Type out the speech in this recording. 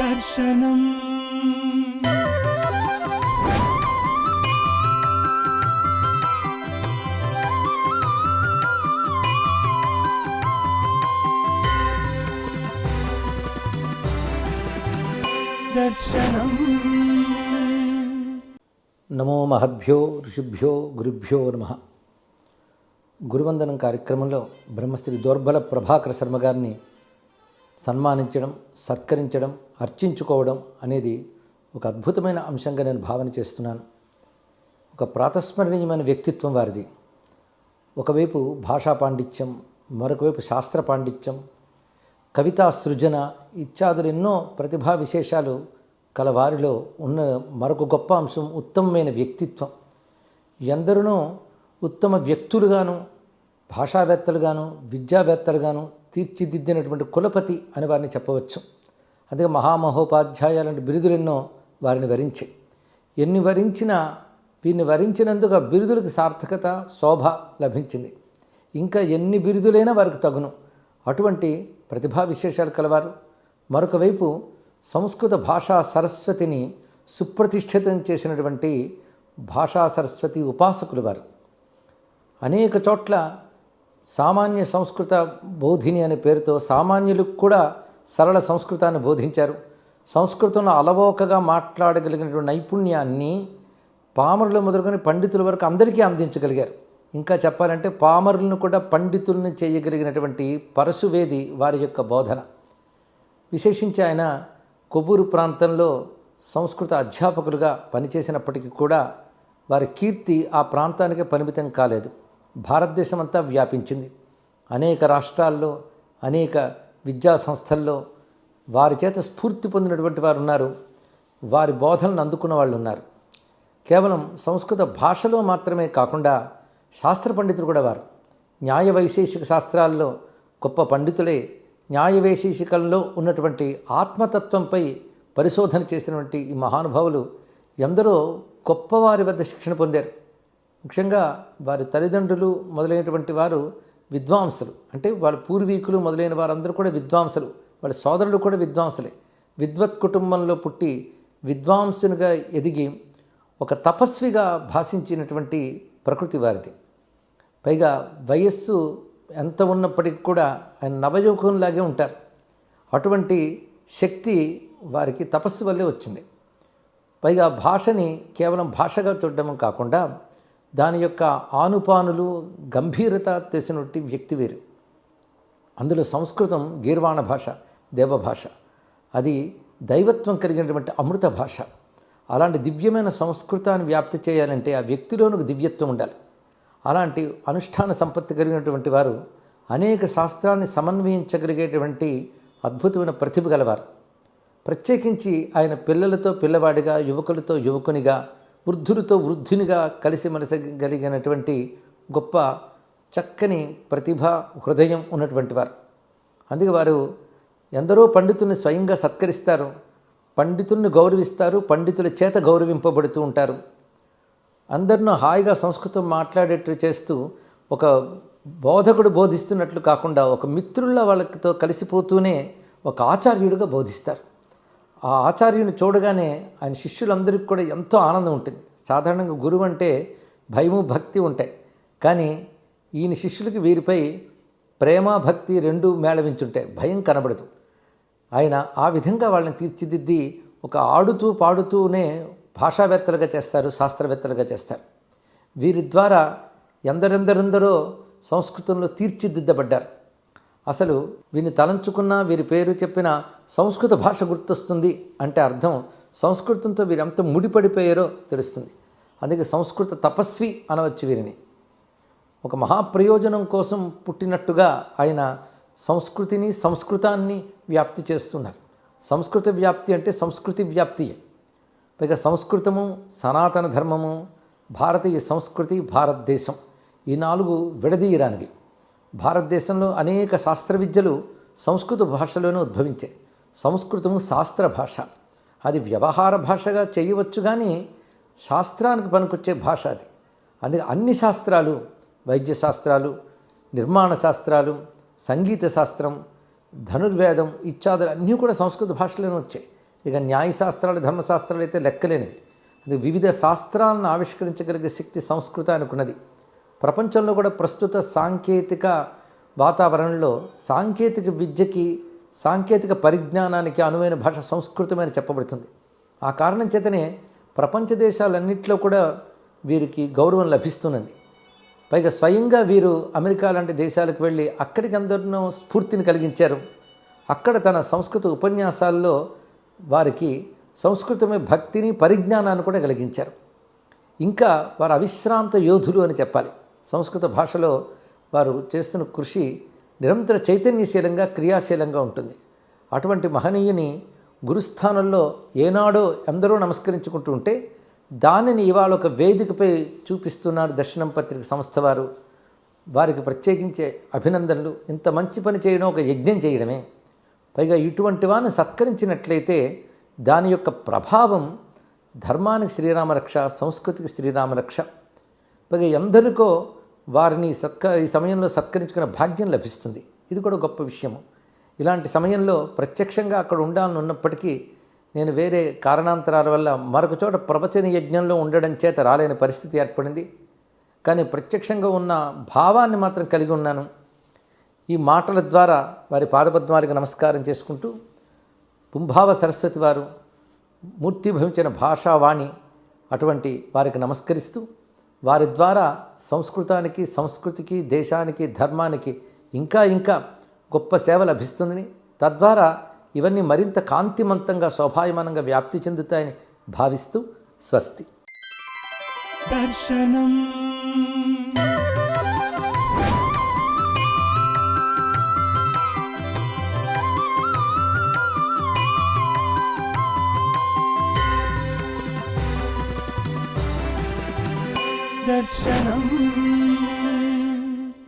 దర్శనం. దర్శనం. నమో మహద్భ్యో ఋషిభ్యో గురుభ్యో నమ. గురువందనం కార్యక్రమంలో బ్రహ్మశ్రీ దోర్బల ప్రభాకర శర్మ గారిని సన్మానించడం సత్కరించడం అర్చించుకోవడం అనేది ఒక అద్భుతమైన అంశంగా నేను భావన చేస్తున్నాను. ఒక ప్రాతస్మరణీయమైన వ్యక్తిత్వం వారిది. ఒకవైపు భాషా పాండిత్యం మరొకవైపు శాస్త్ర పాండిత్యం కవితా సృజన ఇత్యాదులు ఎన్నో ప్రతిభా విశేషాలు కల వారిలో ఉన్న మరొక గొప్ప అంశం ఉత్తమమైన వ్యక్తిత్వం. ఎందరినో ఉత్తమ వ్యక్తులుగాను భాషావేత్తలుగాను విద్యావేత్తలుగాను తీర్చిదిద్దినటువంటి కులపతి అని వారిని చెప్పవచ్చు. అందుకే మహామహోపాధ్యాయ లాంటి బిరుదులెన్నో వారిని వరించాయి ఎన్ని వరించినా వీరిని వరించినందుకు ఆ బిరుదులకు సార్థకత శోభ లభించింది. ఇంకా ఎన్ని బిరుదులైనా వారికి తగును. అటువంటి ప్రతిభా విశేషాలు కలవారు. మరొక వైపు సంస్కృత భాషా సరస్వతిని సుప్రతిష్ఠితం చేసినటువంటి భాషా సరస్వతి ఉపాసకులు వారు. అనేక చోట్ల సామాన్య సంస్కృత బోధిని అనే పేరుతో సామాన్యులకు కూడా సరళ సంస్కృతాన్ని బోధించారు. సంస్కృతంలో అలవోకగా మాట్లాడగలిగినటువంటి నైపుణ్యాన్ని పామరులు మొదలుకొని పండితుల వరకు అందరికీ అందించగలిగారు. ఇంకా చెప్పాలంటే పామరులను కూడా పండితుల్ని చేయగలిగినటువంటి పరశువేది వారి యొక్క బోధన. విశేషించి ఆయన కొవ్వూరు ప్రాంతంలో సంస్కృత అధ్యాపకులుగా పనిచేసినప్పటికీ కూడా వారి కీర్తి ఆ ప్రాంతానికి పరిమితం కాలేదు. భారతదేశం అంతా వ్యాపించింది. అనేక రాష్ట్రాల్లో అనేక విద్యా సంస్థల్లో వారి చేత స్ఫూర్తి పొందినటువంటి వారు ఉన్నారు. వారి బోధనలు అందుకున్న వాళ్ళు ఉన్నారు. కేవలం సంస్కృత భాషలో మాత్రమే కాకుండా శాస్త్ర పండితులు కూడా వారు. న్యాయ వైశేషిక శాస్త్రాల్లో గొప్ప పండితులే న్యాయ వైశేషికల్లో ఉన్నటువంటి ఆత్మతత్వంపై పరిశోధన చేసినటువంటి ఈ మహానుభావులు ఎందరో గొప్పవారి వద్ద శిక్షణ పొందారు. ముఖ్యంగా వారి తల్లిదండ్రులు మొదలైనటువంటి వారు విద్వాంసులు. అంటే వాళ్ళ పూర్వీకులు మొదలైన వారందరూ కూడా విద్వాంసులు. వాళ్ళ సోదరులు కూడా విద్వాంసులే. విద్వత్ కుటుంబంలో పుట్టి విద్వాంసునిగా ఎదిగి ఒక తపస్విగా భాషించినటువంటి ప్రకృతి వారిది. పైగా వయస్సు ఎంత ఉన్నప్పటికీ కూడా ఆయన నవయువకంలాగే ఉంటారు. అటువంటి శక్తి వారికి తపస్సు వల్లే వచ్చింది. పైగా భాషని కేవలం భాషగా చూడడం కాకుండా దాని యొక్క ఆనుపానులు గంభీరత తెలిసినటువంటి వ్యక్తి వేరు. అందులో సంస్కృతం గీర్వాణ భాష దేవభాష అది దైవత్వం కలిగినటువంటి అమృత భాష. అలాంటి దివ్యమైన సంస్కృతాన్ని వ్యాప్తి చేయాలంటే ఆ వ్యక్తిలోనూ దివ్యత్వం ఉండాలి. అలాంటి అనుష్ఠాన సంపత్తి కలిగినటువంటి వారు అనేక శాస్త్రాన్ని సమన్వయించగలిగేటువంటి అద్భుతమైన ప్రతిభ గలవారు. ప్రత్యేకించి ఆయన పిల్లలతో పిల్లవాడిగా యువకులతో యువకునిగా వృద్ధులతో వృద్ధునిగా కలిసి మనసగలిగినటువంటి గొప్ప చక్కని ప్రతిభ హృదయం ఉన్నటువంటి వారు. అందుకే వారు ఎందరో పండితుల్ని స్వయంగా సత్కరిస్తారు. పండితుల్ని గౌరవిస్తారు. పండితుల చేత గౌరవింపబడుతూ ఉంటారు. అందరినూ హాయిగా సంస్కృతం మాట్లాడేట్టు చేస్తూ ఒక బోధకుడు బోధిస్తున్నట్లు కాకుండా ఒక మిత్రుల వాళ్ళతో కలిసిపోతూనే ఒక ఆచార్యుడిగా బోధిస్తారు. ఆ ఆచార్యుని చూడగానే ఆయన శిష్యులందరికీ కూడా ఎంతో ఆనందం ఉంటుంది. సాధారణంగా గురువు అంటే భయము భక్తి ఉంటాయి. కానీ ఈయన శిష్యులకి వీరిపై ప్రేమ భక్తి రెండు మేళవించుంటాయి. భయం కనబడదు. ఆయన ఆ విధంగా వాళ్ళని తీర్చిదిద్ది ఒక ఆడుతూ పాడుతూనే భాషావేత్తలుగా చేస్తారు శాస్త్రవేత్తలుగా చేస్తారు. వీరి ద్వారా ఎందరెందరెందరో సంస్కృతంలో తీర్చిదిద్దబడ్డారు. అసలు వీరిని తలంచుకున్న వీరి పేరు చెప్పిన సంస్కృత భాష గుర్తొస్తుంది అంటే అర్థం సంస్కృతంతో వీరు ఎంత ముడిపడిపోయారో తెలుస్తుంది. అందుకే సంస్కృత తపస్వి అనవచ్చు వీరిని. ఒక మహాప్రయోజనం కోసం పుట్టినట్టుగా ఆయన సంస్కృతిని సంస్కృతాన్ని వ్యాప్తి చేస్తున్నారు. సంస్కృత వ్యాప్తి అంటే సంస్కృతి వ్యాప్తియే పైగా సంస్కృతము సనాతన ధర్మము భారతీయ సంస్కృతి భారతదేశం. ఈ నాలుగు విడదీయరానివి. భారతదేశంలో అనేక శాస్త్ర విద్యలు సంస్కృత భాషలోనే ఉద్భవించాయి. సంస్కృతము శాస్త్ర భాష. అది వ్యవహార భాషగా చేయవచ్చు కానీ శాస్త్రానికి పనికొచ్చే భాష అది. అందుకే అన్ని శాస్త్రాలు వైద్య శాస్త్రాలు నిర్మాణ శాస్త్రాలు సంగీత శాస్త్రం ధనుర్వేదం ఇత్యాదులు అన్నీ కూడా సంస్కృత భాషలోనే వచ్చాయి. ఇక న్యాయశాస్త్రాలు ధర్మశాస్త్రాలు అయితే లెక్కలేనివి. అది వివిధ శాస్త్రాలను ఆవిష్కరించగలిగే శక్తి సంస్కృతానికి ఉన్నది. ప్రపంచంలో కూడా ప్రస్తుత సాంకేతిక వాతావరణంలో సాంకేతిక విద్యకి సాంకేతిక పరిజ్ఞానానికి అనువైన భాష సంస్కృతమైన చెప్పబడుతుంది. ఆ కారణం చేతనే ప్రపంచ దేశాలన్నింటిలో కూడా వీరికి గౌరవం లభిస్తున్నది పైగా స్వయంగా వీరు అమెరికా లాంటి దేశాలకు వెళ్ళి అక్కడికి అందరినో స్ఫూర్తిని కలిగించారు. అక్కడ తన సంస్కృత ఉపన్యాసాల్లో వారికి సంస్కృతమే భక్తిని పరిజ్ఞానాన్ని కూడా కలిగించారు. ఇంకా వారు అవిశ్రాంత యోధులు అని చెప్పాలి. సంస్కృత భాషలో వారు చేస్తున్న కృషి నిరంతర చైతన్యశీలంగా క్రియాశీలంగా ఉంటుంది. అటువంటి మహనీయుని గురుస్థానంలో ఏనాడో ఎందరో నమస్కరించుకుంటూ ఉంటే దానిని ఇవాళ ఒక వేదికపై చూపిస్తున్నారు దర్శనం పత్రిక సంస్థ వారు. వారికి ప్రత్యేకించే అభినందనలు. ఇంత మంచి పని చేయడం ఒక యజ్ఞం చేయడమే. పైగా ఇటువంటి వారిని సత్కరించినట్లయితే దాని యొక్క ప్రభావం ధర్మానికి శ్రీరామరక్ష సంస్కృతికి శ్రీరామరక్ష పైగా ఎందరికో వారిని సత్క ఈ సమయంలో సత్కరించుకునే భాగ్యం లభిస్తుంది. ఇది కూడా గొప్ప విషయము. ఇలాంటి సమయంలో ప్రత్యక్షంగా అక్కడ ఉండాలని ఉన్నప్పటికీ నేను వేరే కారణాంతరాల వల్ల మరొక చోట ప్రవచన యజ్ఞంలో ఉండడం చేత రాలేని పరిస్థితి ఏర్పడింది. కానీ ప్రత్యక్షంగా ఉన్న భావాన్ని మాత్రం కలిగి ఉన్నాను. ఈ మాటల ద్వారా వారి పాదపద్మాలకు నమస్కారం చేసుకుంటూ పుంభావ సరస్వతి వారు మూర్తిభవించిన భాషావాణి అటువంటి వారికి నమస్కరిస్తూ వారి ద్వారా సంస్కృతానికి సంస్కృతికి దేశానికి ధర్మానికి ఇంకా ఇంకా గొప్ప సేవ లభిస్తుందని తద్వారా ఇవన్నీ మరింత కాంతిమంతంగా శోభాయమానంగా వ్యాప్తి చెందుతాయని భావిస్తూ స్వస్తి. దర్శనం దర్శనం